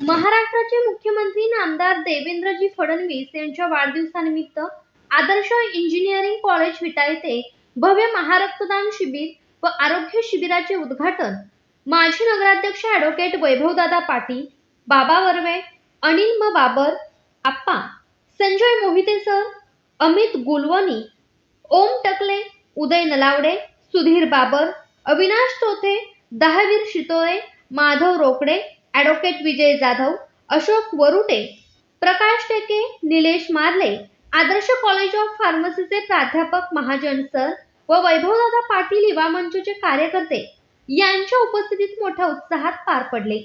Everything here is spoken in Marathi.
महाराष्ट्राचे मुख्यमंत्री नामदार देवेंद्रजी फडणवीस यांच्या वाढदिवसानिमित्त आदर्श इंजिनिअरिंग कॉलेज विटा येथे भव्य महारक्तदान शिबिर व आरोग्य शिबिराचे उद्घाटन. माजी नगराध्यक्ष ऍडव्होकेट वैभवदादा पाटील बाबा वर्वे अनिल म. बाबर आप्पा संजय मोहिते सर अमित गुलवनी ओम टकले उदय नलावडे सुधीर बाबर अविनाश तोथे दहावीर शितोळे माधव रोकडे ॲडव्होकेट विजय जाधव अशोक वरुटे प्रकाश टेके निलेश मारले आदर्श कॉलेज ऑफ फार्मसीचे प्राध्यापक महाजन सर व वैभवदादा पाटील युवा मंचचे कार्यकर्ते यांच्या उपस्थितीत मोठ्या उत्साहात पार पडले.